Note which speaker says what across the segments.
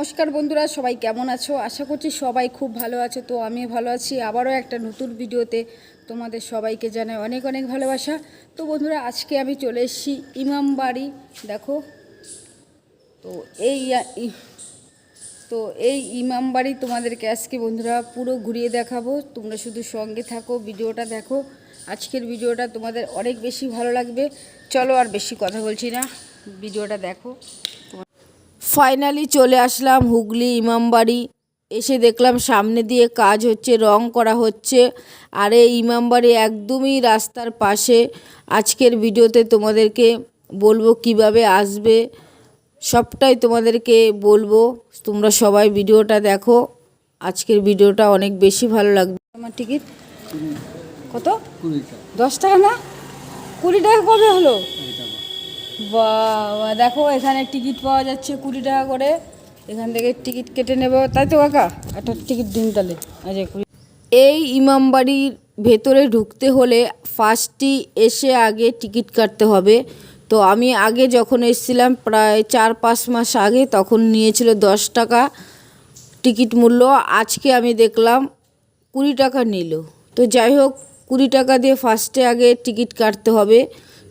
Speaker 1: নমস্কার বন্ধুরা, সবাই কেমন আছো? আশা করছি সবাই খুব ভালো আছো, তো আমি ভালো আছি। আবারও একটা নতুন ভিডিওতে তোমাদের সবাইকে জানাই অনেক অনেক ভালোবাসা। তো বন্ধুরা, আজকে আমি চলে এসেছি ইমামবাড়ি দেখো। তো এই তো এই ইমামবাড়ি তোমাদেরকে আজকে বন্ধুরা পুরো ঘুরিয়ে দেখাবো। তোমরা শুধু সঙ্গে থাকো, ভিডিওটা দেখো। আজকের ভিডিওটা তোমাদের অনেক বেশি ভালো লাগবে। চলো আর বেশি কথা বলছি না, ভিডিওটা দেখো। ফাইনালি চলে আসলাম হুগলি ইমামবাড়ি এসে দেখলাম সামনে দিয়ে কাজ হচ্ছে, রং করা হচ্ছে। আর এই ইমামবাড়ি একদমই রাস্তার পাশে। আজকের ভিডিওতে তোমাদেরকে বলব কীভাবে আসবে, সবটাই তোমাদেরকে বলব। তোমরা সবাই ভিডিওটা দেখো। আজকের ভিডিওটা অনেক বেশি ভালো লাগবে। আমার টিকিট? কত? দশ টাকা না? কুড়ি টাকা কবে হলো? দেখো এখানে টিকিট পাওয়া যাচ্ছে কুড়ি টাকা করে। এখান থেকে টিকিট কেটে নেব। তাই তো কাকা? একটা টিকিট দিন তাহলে। এই ইমামবাড়ির ভেতরে ঢুকতে হলে ফার্স্টই এসে আগে টিকিট কাটতে হবে। তো আমি আগে যখন এসেছিলাম প্রায় চার পাঁচ মাস আগে, তখন নিয়েছিল দশ টাকা টিকিট মূল্য। আজকে আমি দেখলাম কুড়ি টাকা নিল। তো যাই হোক, কুড়ি টাকা দিয়ে ফার্স্টে আগে টিকিট কাটতে হবে।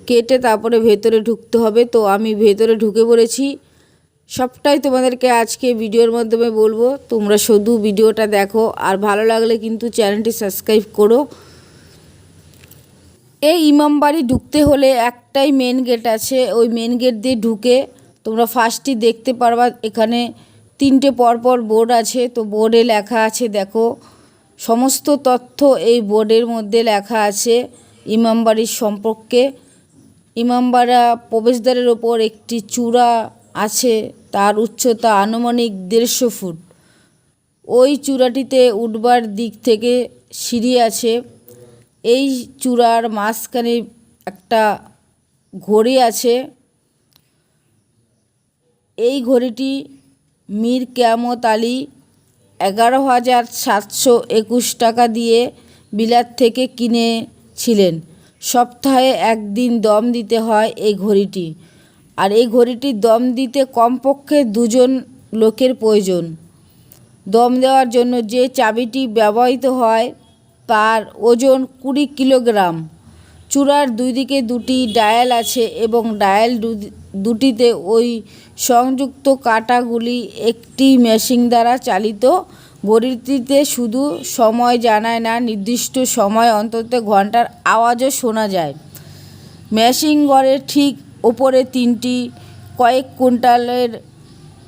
Speaker 1: কেটে তারপরে ভেতরে ঢুকতে হবে। তো আমি ভেতরে ঢুকে পড়েছি। সবটাই তোমাদেরকে আজকে ভিডিওর মাধ্যমে বলব। তোমরা শুধু ভিডিওটা দেখো। আর ভালো লাগলে কিন্তু চ্যানেলটি সাবস্ক্রাইব করো। এই ইমামবাড়ি ঢুকতে হলে একটাই মেন গেট আছে। ওই মেন গেট দিয়ে ঢুকে তোমরা ফার্স্টই দেখতে পারবা এখানে তিনটে পরপর বোর্ড আছে। তো বোর্ডে লেখা আছে, দেখো, সমস্ত তথ্য এই বোর্ডের মধ্যে লেখা আছে ইমামবাড়ির সম্পর্কে। ইমামবাড়া প্রবেশদ্বারের ওপর একটি চূড়া আছে, তার উচ্চতা আনুমানিক দেড়শো ফুট। ওই চূড়াটিতে উঠবার দিক থেকে সিঁড়ি আছে। এই চূড়ার মাঝখানে একটা ঘড়ি আছে। এই ঘড়িটি মীর কেয়ামত আলী এগারো হাজার সাতশো একুশ টাকা দিয়ে বিলাত থেকে কিনেছিলেন। সপ্তাহে একদিন দম দিতে হয় এই ঘড়িটি। আর এই ঘড়িটি দম দিতে কমপক্ষে দুজন লোকের প্রয়োজন। দম দেওয়ার জন্য যে চাবিটি ব্যবহৃত হয় তার ওজন কুড়ি কিলোগ্রাম। চূড়ার দুই দিকে দুটি ডায়াল আছে এবং ডায়াল দুটিতে ওই সংযুক্ত কাঁটাগুলি একটি মেশিন দ্বারা চালিত ঘড়িটিতে শুধু সময় জানায় না, নির্দিষ্ট সময় অন্তত ঘণ্টার আওয়াজও শোনা যায়। মেশিন ঘরের ঠিক ওপরে তিনটি, কয়েক কুইন্টালের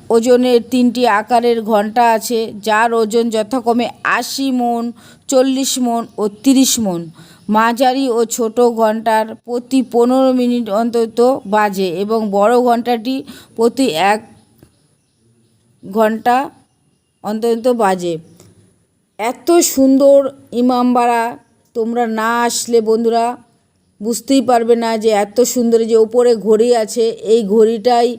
Speaker 1: ওজনের তিনটি আকারের ঘণ্টা আছে, যার ওজন যথাক্রমে আশি মন, চল্লিশ মন ও তিরিশ মন। মাঝারি ও ছোট ঘণ্টার প্রতি পনেরো মিনিট অন্তত বাজে এবং বড় ঘন্টাটি প্রতি এক ঘণ্টা অন্তত বাজে। এত সুন্দর ইমামবাড়া তোমরা না আসলে বন্ধুরা বুঝতেই পারবে না যে এত সুন্দর যে ওপরে ঘড়ি আছে, এই ঘড়িটাই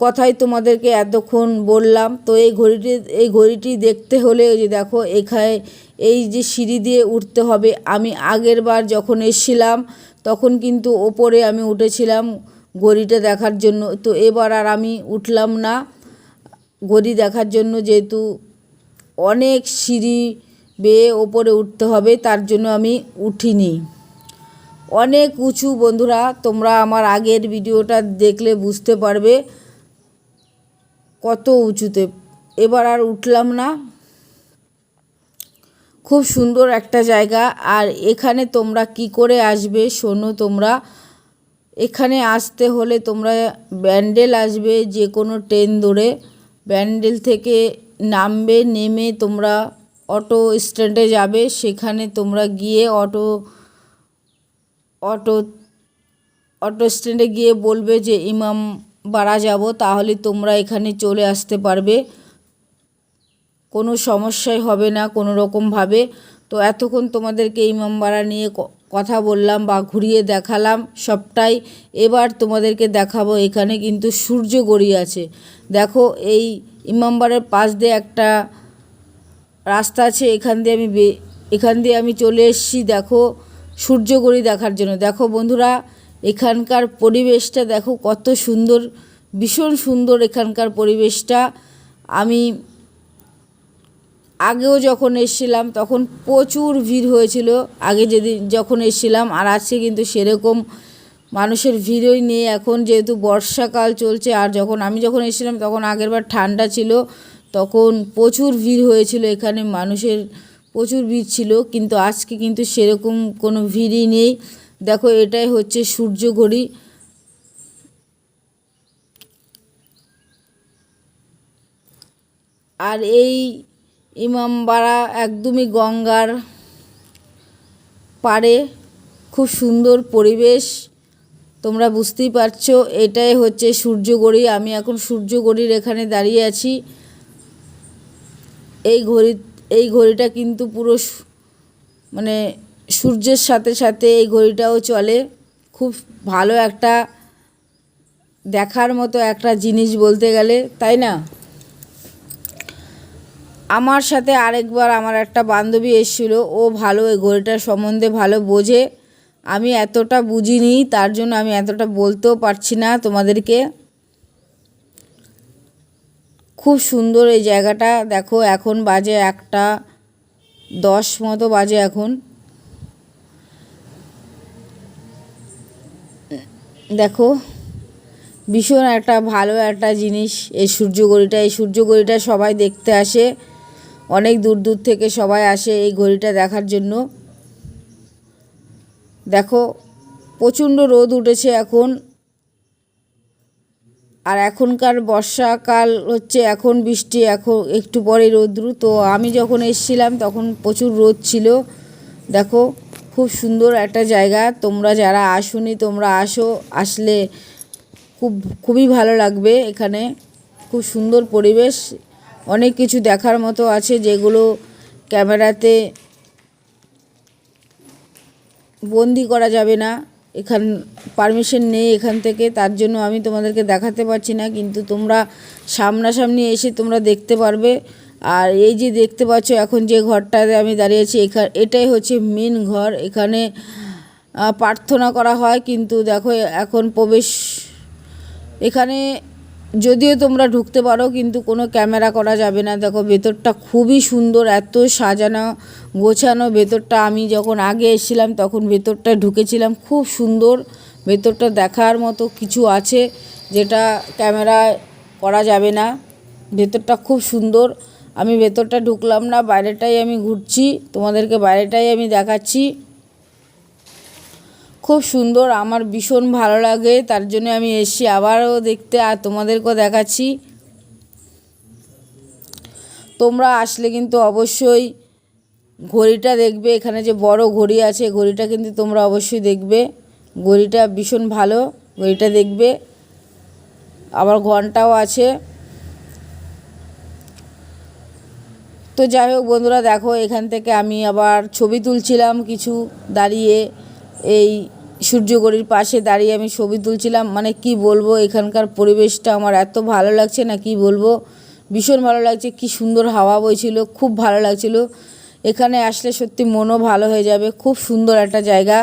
Speaker 1: কথাই তোমাদেরকে এতক্ষণ বললাম। তো এই ঘড়িটি এই ঘড়িটি দেখতে হলে যে দেখো, এখানে এই যে সিঁড়ি দিয়ে উঠতে হবে। আমি আগের বার যখন এসেছিলাম, তখন কিন্তু ওপরে আমি উঠেছিলাম ঘড়িটা দেখার জন্য। তো এবার আর আমি উঠলাম না। ঘড়ি দেখার জন্য যেহেতু অনেক সিঁড়ি বেয়ে ওপরে উঠতে হবে, তার জন্য আমি উঠিনি। অনেক উঁচু, বন্ধুরা, তোমরা আমার আগের ভিডিওটা দেখলে বুঝতে পারবে কত উঁচুতে। এবার আর উঠলাম না। খুব সুন্দর একটা জায়গা। আর এখানে তোমরা কি করে আসবে শোনো তোমরা। এখানে আসতে হলে তোমরা ব্যান্ডেল আসবে, যে কোনো ট্রেন ধরে। ব্যান্ডেল থেকে নামবে, নেমে তোমরা অটো স্ট্যান্ডে যাবে। সেখানে তোমরা গিয়ে অটো অটো অটো স্ট্যান্ডে গিয়ে বলবে যে, ইমাম বাড়া যাব। তাহলে তোমরা এখানে চলে আসতে পারবে। কোনো সমস্যাই হবে না, কোনো রকমভাবে। তো এতক্ষণ তোমাদেরকে ইমামবাড়া নিয়ে কথা বললাম বা ঘুরিয়ে দেখালাম সবটাই। এবার তোমাদেরকে দেখাবো এখানে কিন্তু সূর্য গড়ি আছে। দেখো এই ইমামবাড়ার পাশ দিয়ে একটা রাস্তা আছে, এখান দিয়ে আমি এখান দিয়ে আমি চলে এসেছি দেখো সূর্যগড়ি দেখার জন্য। দেখো বন্ধুরা, এখানকার পরিবেশটা দেখো কত সুন্দর, ভীষণ সুন্দর এখানকার পরিবেশটা। আমি আগেও যখন এসেছিলাম, তখন প্রচুর ভিড় হয়েছিল। আগে যেদিন যখন এসেছিলাম, আর আজকে কিন্তু সেরকম মানুষের ভিড়ই নেই। এখন যেহেতু বর্ষাকাল চলছে, আর যখন আমি যখন এসেছিলাম, তখন আগেরবার ঠান্ডা ছিল, তখন প্রচুর ভিড় হয়েছিল এখানে, মানুষের প্রচুর ভিড় ছিল, কিন্তু আজকে কিন্তু সেরকম কোনো ভিড়ই নেই। দেখো, এটাই হচ্ছে সূর্য ঘড়ি। আর এই ইমামবাড়া একদমই গঙ্গার পাড়ে। খুব সুন্দর পরিবেশ, তোমরা বুঝতেই পারছ, এটাই হচ্ছে সূর্যগড়ি। আমি এখন সূর্যগড়ির এখানে দাঁড়িয়ে আছি। এই ঘড়ি, এই ঘড়িটা কিন্তু পুরো মানে সূর্যের সাথে সাথে এই ঘড়িটাও চলে। খুব ভালো একটা দেখার মতো একটা জিনিস বলতে গেলে, তাই না? আমার সাথে আরেকবার আমার একটা বান্ধবী এসেছিল, ও ভালো এই ঘড়িটার সম্বন্ধে ভালো বোঝে। আমি এতটা বুঝিনি, তার জন্য আমি এতটা বলতেও পারছি না তোমাদেরকে। খুব সুন্দর এই জায়গাটা, দেখো এখন বাজে একটা দশ মতো বাজে এখন। দেখো, ভীষণ একটা ভালো একটা জিনিস, এই সূর্য ঘড়িটা, এই সূর্য ঘড়িটা সবাই দেখতে আসে। অনেক দূর দূর থেকে সবাই আসে এই ঘড়িটা দেখার জন্য। দেখো, প্রচণ্ড রোদ উঠেছে এখন। আর এখনকার বর্ষাকাল হচ্ছে, এখন বৃষ্টি, এখন একটু পরে রোদ্রু। তো আমি যখন এসেছিলাম, তখন প্রচুর রোদ ছিল। দেখো, খুব সুন্দর একটা জায়গা। তোমরা যারা আসোনি, তোমরা আসো। আসলে খুব, খুবই ভালো লাগবে এখানে। খুব সুন্দর পরিবেশ। অনেক কিছু দেখার মতো আছে যেগুলো ক্যামেরাতে বন্দি করা যাবে না। এখান পারমিশন নেই এখান থেকে, তার জন্য আমি তোমাদেরকে দেখাতে পারছি না, কিন্তু তোমরা সামনাসামনি এসে তোমরা দেখতে পারবে। আর এই যে দেখতে পাচ্ছ, এখন যে ঘরটাতে আমি দাঁড়িয়েছি এখানে এটাই হচ্ছে মেন ঘর। এখানে প্রার্থনা করা হয়, কিন্তু দেখো, এখন প্রবেশ, এখানে যদিও তোমরা ঢুকতে পারো, কিন্তু কোনো ক্যামেরা করা যাবে না। দেখো, ভেতরটা খুবই সুন্দর, এত সাজানো, গোছানো ভেতরটা। আমি যখন আগে এসেছিলাম, তখন ভেতরটা ঢুকেছিলাম। খুব সুন্দর ভেতরটা দেখার মতো কিছু আছে যেটা ক্যামেরায় করা যাবে না। ভেতরটা খুব সুন্দর। আমি ভেতরটা ঢুকলাম না, বাইরেটাই আমি ঘুরছি। তোমাদেরকে বাইরেটাই আমি দেখাচ্ছি। খুব সুন্দর, আমার ভীষণ ভালো লাগে, তার জন্য আমি এসছি আবারও দেখতে আর তোমাদেরকেও দেখাচ্ছি। তোমরা আসলে কিন্তু অবশ্যই ঘড়িটা দেখবে, এখানে যে বড় ঘড়ি আছে, ঘড়িটা কিন্তু তোমরা অবশ্যই দেখবে। ঘড়িটা ভীষণ ভালো, ঘড়িটা দেখবে। আবার ঘন্টাও আছে। তো যাই হোক বন্ধুরা, দেখো এখান থেকে আমি আবার ছবি তুলছিলাম কিছু দাঁড়িয়ে এই সূর্যগড়ির পাশে দাঁড়িয়ে আমি ছবি তুলছিলাম। মানে কি বলব, এখানকার পরিবেশটা আমার এত ভালো লাগছে না কি বলব? ভীষণ ভালো লাগছে, কি সুন্দর হাওয়া বইছিল, খুব ভালো লাগছিল। এখানে আসলে সত্যি মনও ভালো হয়ে যাবে, খুব সুন্দর একটা জায়গা।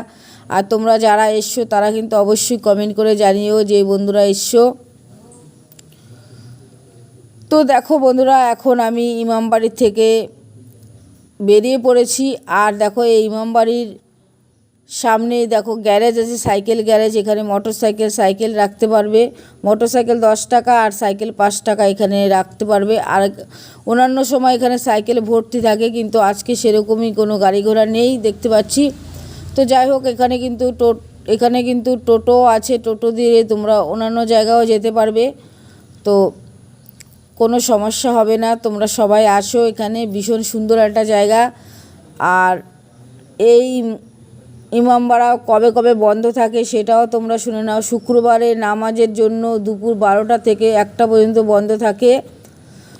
Speaker 1: আর তোমরা যারা এসছো, তারা কিন্তু অবশ্যই কমেন্ট করে জানিও যে বন্ধুরা এসছো। তো দেখো বন্ধুরা, এখন আমি ইমামবাড়ির থেকে বেরিয়ে পড়েছি। আর দেখো এই ইমামবাড়ির সামনে দেখো গ্যারেজ আছে, সাইকেল গ্যারেজ, এখানে মোটর সাইকেল সাইকেল রাখতে পারবে। মোটর সাইকেল দশ টাকা আর সাইকেল পাঁচ টাকা এখানে রাখতে পারবে। আর অন্যান্য সময় এখানে সাইকেল ভর্তি থাকে, কিন্তু আজকে সেরকমই কোনো গাড়ি ঘোড়া নেই, দেখতে পাচ্ছি। তো যাই হোক, এখানে কিন্তু টো, এখানে কিন্তু টোটো আছে, টোটো দিয়ে তোমরা অন্যান্য জায়গাও যেতে পারবে। তো কোনো সমস্যা হবে না, তোমরা সবাই আসো এখানে, ভীষণ সুন্দর একটা জায়গা। আর এই ইমামবাড়া কবে কবে বন্ধ থাকে সেটাও তোমরা শুনে নাও। শুক্রবারে নামাজের জন্য দুপুর বারোটা থেকে একটা পর্যন্ত বন্ধ থাকে।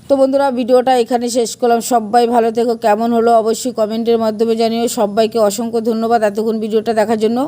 Speaker 1: তো বন্ধুরা, ভিডিওটা এখানে শেষ করলাম। সবাই ভালো থেকো। কেমন হলো অবশ্যই কমেন্টের মাধ্যমে জানিও। সবাইকে অসংখ্য ধন্যবাদ এতক্ষণ ভিডিওটা দেখার জন্য।